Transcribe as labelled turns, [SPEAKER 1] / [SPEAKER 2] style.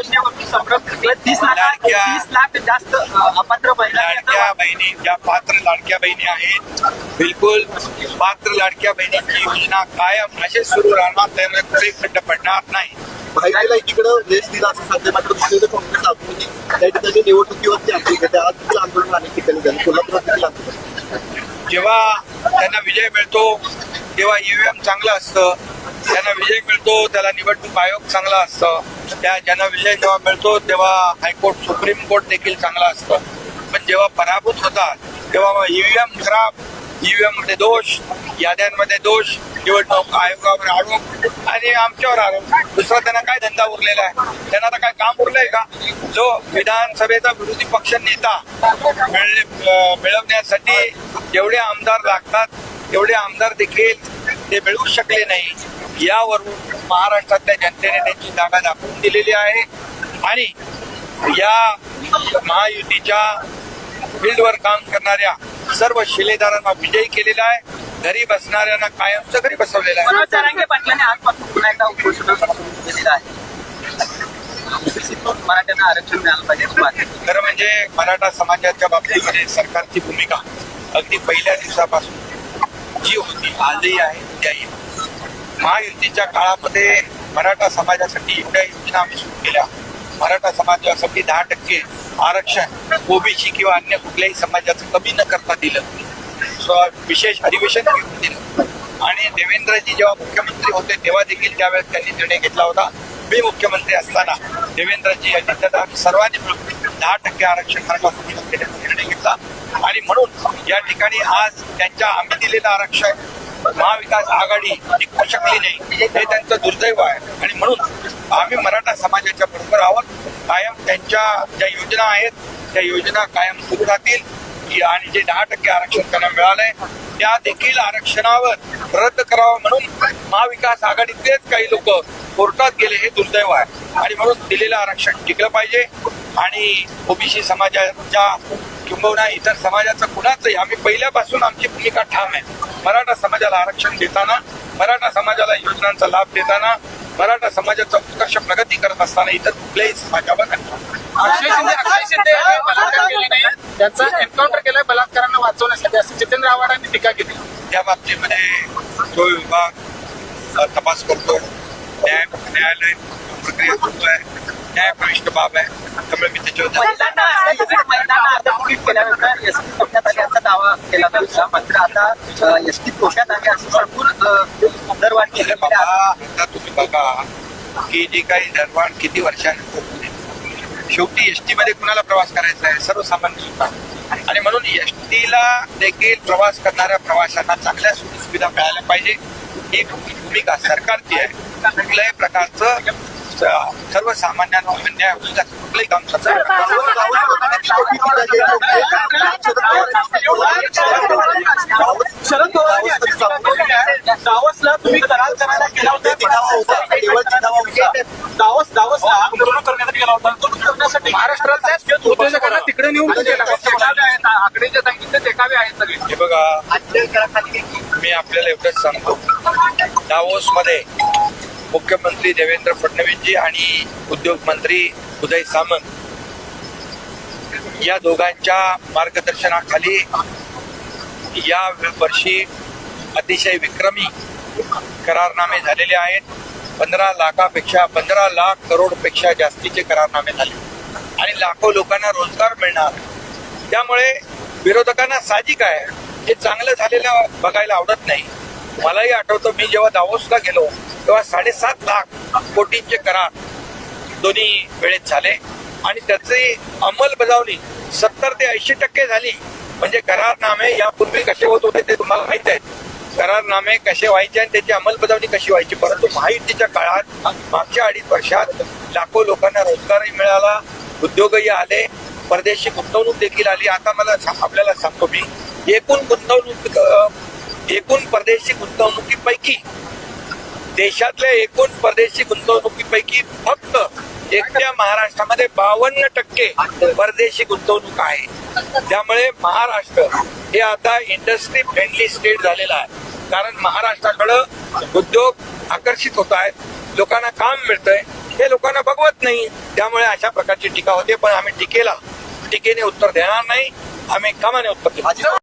[SPEAKER 1] योजनेवरती संभ्रम दिसतोय. तीस लाख
[SPEAKER 2] लाडक्या-
[SPEAKER 1] तीस लाख जास्त अ, अपात्र महिला
[SPEAKER 2] लाडक्या बहिणी ज्या पात्र लाडक्या बहिणी आहेत बिलकुल पात्र लाडक्या बहिणीची योजना कायम असे सुरू राहणार त्यामुळे कुठे खड्ड पडणार नाही.
[SPEAKER 3] भाईला एकीकडे देश दिला असं सांगते मात्र दुसरीकडे काँग्रेस आतमध्ये त्या ठिकाणी निवडणुकीवरती आंदोलन करते आज देखील आंदोलन अनेक ठिकाणी झालं कोल्हापुरात देखील आंदोलन
[SPEAKER 2] जेव्हा त्यांना विजय मिळतो तेव्हा ईव्हीएम चांगलं असतं. ज्यांना विजय मिळतो त्याला निवडणूक आयोग चांगला असतं. त्या ज्यांना विजय जेव्हा मिळतो तेव्हा हायकोर्ट सुप्रीम कोर्ट देखील चांगला असतं. पण जेव्हा पराभूत होतात तेव्हा ईव्हीएम खराब ईव्हीएममध्ये दोष याद्यांमध्ये दोष निवडणूक आयोगावर आरोप आणि आमच्यावर आरोप. दुसरा त्यांना काय धंदा उरलेला आहे? त्यांना आता काय काम उरलंय का? जो विधानसभेचा विरोधी पक्ष नेता मिळवण्यासाठी जेवढे आमदार लागतात तेवढे आमदार देखील ते मिळवू शकले नाही. यावरून महाराष्ट्रातल्या जनतेने त्यांची जागा दाखवून दिलेली आहे. आणि या महायुतीच्या फील्डवर काम करणाऱ्या सर्व शिलेदारांना विजयी केलेला आहे. घरी बसणाऱ्यांना कायमचं घरी बसवलेलं आहे.
[SPEAKER 1] मराठ्यांना आरक्षण मिळालं पाहिजे.
[SPEAKER 2] खरं म्हणजे मराठा समाजाच्या बाबतीमध्ये सरकारची भूमिका अगदी पहिल्या दिवसापासून जी होती आजही आहे त्याही महायुतीच्या काळामध्ये मराठा समाजासाठी एवढ्या योजना आम्ही सुरू केल्या. मराठा समाजासाठी दहा टक्के आरक्षण ओबीसी किंवा अन्य कुठल्याही समाजाचं कमी न करता दिलं. विशेष अधिवेशन घेऊन दिलं आणि देवेंद्रजी जेव्हा मुख्यमंत्री होते तेव्हा देखील त्यावेळेस त्यांनी निर्णय घेतला होता. मी मुख्यमंत्री असताना देवेंद्रजी आदित्यनाथ सर्वांनी मिळून दहा टक्के आरक्षण मराठा निर्णय घेतला आणि म्हणून या ठिकाणी आज त्यांच्या आम्ही दिलेलं आरक्षण महाविकास आघाडी जिंकू शकली नाही हे त्यांचं दुर्दैव आहे. आणि म्हणून आम्ही मराठा समाजाच्या बरोबर आहोत. कायम त्यांच्या ज्या योजना आहेत त्या योजना कायम सुरू राहतील. आणि जे दहा टक्के आरक्षण त्यांना मिळालंय त्या देखील आरक्षणावर रद्द करावं म्हणून महाविकास आघाडीतलेच काही लोक कोर्टात गेले हे दुर्दैव आहे. आणि म्हणून दिलेलं आरक्षण टिकलं पाहिजे. आणि ओबीसी समाजाच्या किंबहुना इतर समाजाचं कुणाचंही आम्ही पहिल्यापासून आमची भूमिका ठाम आहे. मराठा समाजाला आरक्षण देताना मराठा समाजाला योजनांचा लाभ देताना मराठा समाजाचा उत्कर्ष प्रगती करत असताना इतर कुठल्याही समाजावर.
[SPEAKER 4] अक्षय शिंदे अक्षय शिंदे बलात्कार केले नाही. त्यांचा एन्काउंटर केलाय बलात्कारांना वाचवण्यासाठी. असं जितेंद्र आव्हाडांनी टीका केली.
[SPEAKER 2] त्या बाबतीमध्ये जो विभाग तपास करतो न्याय न्यायालय प्रक्रिया करतोय न्याय प्रविष्ट बाब आहे त्यामुळे मी त्याच्यावर
[SPEAKER 1] दावा केला जायचा मात्र आता एस टी कोशात आले असं सांगून दरवाढ केली
[SPEAKER 2] आता तुम्ही बघा की जी काही दरवाढ किती वर्षानंतर शेवटी एस टी मध्ये कुणाला प्रवास करायचा आहे? सर्वसामान्य लोकांना. आणि म्हणून एस टीला देखील प्रवास करणाऱ्या प्रवाशांना चांगल्या सुविधा मिळाल्या पाहिजे. ही भूमिका सरकारची आहे. कुठल्याही प्रकारचं सर्वसामान्यांना अन्याय होईल कुठलंही काम
[SPEAKER 1] शरद दावसला तुम्ही करार करायला गेला होता
[SPEAKER 3] दिखावा होता केवळ दिखावा होता
[SPEAKER 1] दावस दावसला आंदोलन करण्यासाठी गेला होता आंदोलन करण्यासाठी
[SPEAKER 4] महाराष्ट्रातल्या उद्योजकांना तिकडे नेऊन
[SPEAKER 1] आकडे जे सांगितले देखावे आहेत सगळे
[SPEAKER 2] हे बघा मी आपल्याला एवढंच सांगतो दावोस मध्ये मुख्यमंत्री देवेंद्र फडणवीसजी आणि उद्योग मंत्री उदय सामंत या दोघांच्या मार्गदर्शनाखाली या वर्षी अतिशय विक्रमी करारनामे झालेले आहेत. पंधरा लाखापेक्षा पंधरा लाख करोडपेक्षा जास्तीचे करारनामे झाले. आणि लाखो लोकांना रोजगार मिळणार. त्यामुळे विरोधकांना साहजिक आहे. हे चांगलं झालेलं बघायला आवडत नाही. मलाही आठवतं मी जेव्हा दावोसला गेलो तेव्हा साडेसात लाख कोटींचे करार दोन्ही वेळेत झाले. आणि त्याची अंमलबजावणी सत्तर ते ऐंशी टक्के झाली. म्हणजे करारनामे यापूर्वी कसे होत होते ते तुम्हाला माहीत आहे. करारनामे कसे व्हायचे आणि त्याची अंमलबजावणी कशी व्हायची? परंतु महायुतीच्या काळात मागच्या अडीच वर्षात लाखो लोकांना रोजगारही मिळाला उद्योगही आले परदेशी गुंतवणूक देखील आली. आता मला आपल्याला सांगतो मी एकूण गुंतवणूक एकूण परदेशी गुंतवणुकीपैकी देशातल्या एकूण परदेशी गुंतवणुकीपैकी फक्त एकट्या महाराष्ट्रामध्ये बावन्न टक्के परदेशी गुंतवणूक आहे. त्यामुळे महाराष्ट्र हे आता इंडस्ट्री फ्रेंडली स्टेट झालेलं आहे. कारण महाराष्ट्राकडं उद्योग आकर्षित होत आहेत. लोकांना काम मिळतंय. हे लोकांना बघवत नाही. त्यामुळे अशा प्रकारची टीका होते. पण आम्ही टीकेला टीकेने उत्तर देणार नाही. आम्ही कामाने उत्तर
[SPEAKER 3] देणार